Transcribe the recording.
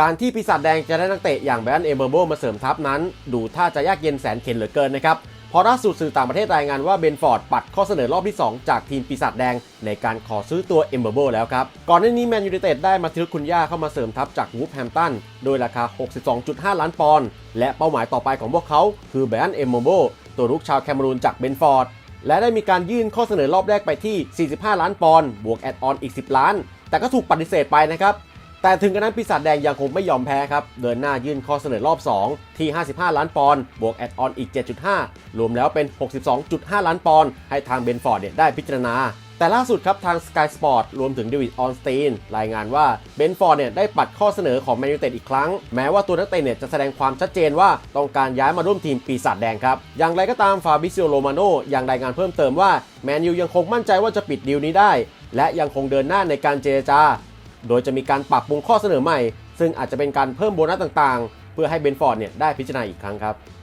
การที่ปีศาจแดงจะได้นักเตะอย่างแบรนด์เอเบอร์โบมาเสริมทัพนั้น ดูท่าจะยากเย็นแสนเข็ญเหลือเกินนะครับเพราะล่าสุดสื่อต่างประเทศรายงานว่าเบนฟอร์ดปัดข้อเสนอรอบที่ 2 จากทีมปีศาจแดงในการขอซื้อตัวเอมเบอร์โบแล้วครับ ก่อนหน้านี้แมนยูไนเต็ดได้มาทิลคุณย่าเข้ามาเสริมทัพจากวูฟแฮมตันโดยราคา 62.5 ล้านปอนด์และเป้าหมายต่อไปของพวกเขา คือแบรนด์เอมเบอร์โบตัวรุกชาวแคเมรูนจากเบนฟอร์ดและได้มีการยื่นข้อเสนอรอบแรกไปที่ 45 ล้านปอนด์บวกแอดออนอีก 10 ล้าน แต่ก็ถูกปฏิเสธไปนะครับ แต่ถึงกระนั้นปีศาจแดงยังคงไม่ยอมแพ้ครับ เดินหน้ายื่นข้อเสนอรอบ 2 ที่ 55 ล้านปอนด์บวกแอดออนอีก 7.5 รวมแล้วเป็น 62.5 ล้านปอนด์ให้ทางเบนฟอร์ดเนี่ยได้พิจารณา แต่ล่าสุดครับทาง Sky Sport รวมถึงเดวิดออนสตีนรายงานว่าเบนฟอร์ดเนี่ยได้ปัดข้อเสนอของแมนยูเต็ดอีกครั้ง แม้ว่าตัวนักเตะเนี่ยจะแสดงความชัดเจนว่าต้องการย้ายมาร่วมทีมปีศาจแดงครับอย่างไรก็ตามฟาบิซิโอโรมาโนยังรายงานเพิ่มเติมว่าแมนยูยังคงมั่นใจว่าจะปิดดีลนี้ได้และยังคงเดินหน้าในการเจรจา โดยจะมีการปรับปรุงข้อเสนอใหม่ ซึ่งอาจจะเป็นการเพิ่มโบนัสต่างๆ เพื่อให้เบนฟอร์ดเนี่ยได้พิจารณาอีกครั้งครับ